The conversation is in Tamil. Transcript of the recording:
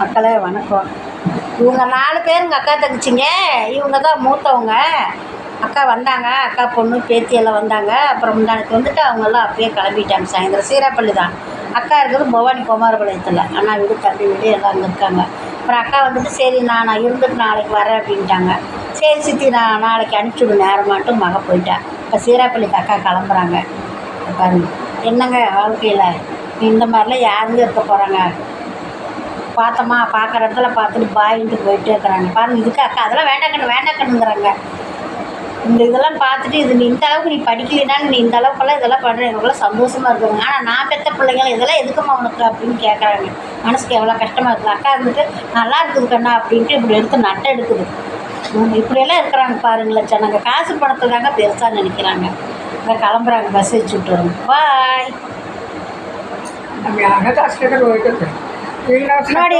மக்களே வணக்கம். இவங்க நாலு பேர் அக்கா தங்கச்சிங்க. இவங்க தான் மூத்தவங்க. அக்கா வந்தாங்க. அக்கா பொண்ணு பேத்தி எல்லாம் வந்தாங்க. அப்புறம் முந்தானத்து வந்துட்டு அவங்கெல்லாம் அப்பயே கிளம்பிட்டாங்க. சாயந்தரம் சீராப்பள்ளி தான். அக்கா இருக்கிறது பவானி குமாரபாளையத்தில். அண்ணா வீடு தம்பி வீடு எல்லாம் அங்கே இருக்காங்க. அப்புறம் அக்கா வந்துட்டு சரி நான் நான் இருந்துட்டு நாளைக்கு வரேன் அப்படின்ட்டாங்க. சரி சித்தி நான் நாளைக்கு அனுப்பிச்சுடு நேரமாட்டும் மக போயிட்டேன் இப்போ சீராப்பள்ளிக்கு அக்கா கிளம்புறாங்க. பாருங்க. என்னங்க வாழ்க்கையில்? இந்த மாதிரிலாம் யாருங்க இருக்க போகிறாங்க பார்த்தோமா பார்க்குற இடத்துல பார்த்துட்டு பாயின்ட்டு போயிட்டே இருக்கிறாங்க. பாருங்க இதுக்கு அக்கா அதெல்லாம் வேண்டாக்கண்ணு வேண்டாக்கண்ணுங்கிறாங்க இந்த இதெல்லாம் பார்த்துட்டு இது நீ இந்த அளவுக்கு நீ படிக்கலைன்னா நீ இந்த அளவுக்குலாம் இதெல்லாம் பண்ணுற எங்களுக்குலாம் சந்தோஷமாக இருக்குங்க ஆனால் நான் பெற்ற பிள்ளைங்கள் இதெல்லாம் எதுக்குமா உனக்கு அப்படின்னு கேட்குறாங்க மனசுக்கு எவ்வளோ கஷ்டமாக இருக்குது? அக்கா இருந்துட்டு நல்லா இருக்குது கண்ணா அப்படின்ட்டு இப்படி எடுத்து நட்டை எடுக்குது. இப்படியெல்லாம் இருக்கிறாங்க பாருங்களேன் நாங்கள் காசு பணத்தை தாங்க பெருசாக நினைக்கிறாங்க. இங்கே கிளம்புறாங்க பஸ் வச்சு விட்டுருங்க பாய் அப்படி அழகாக போயிட்டு 哪里？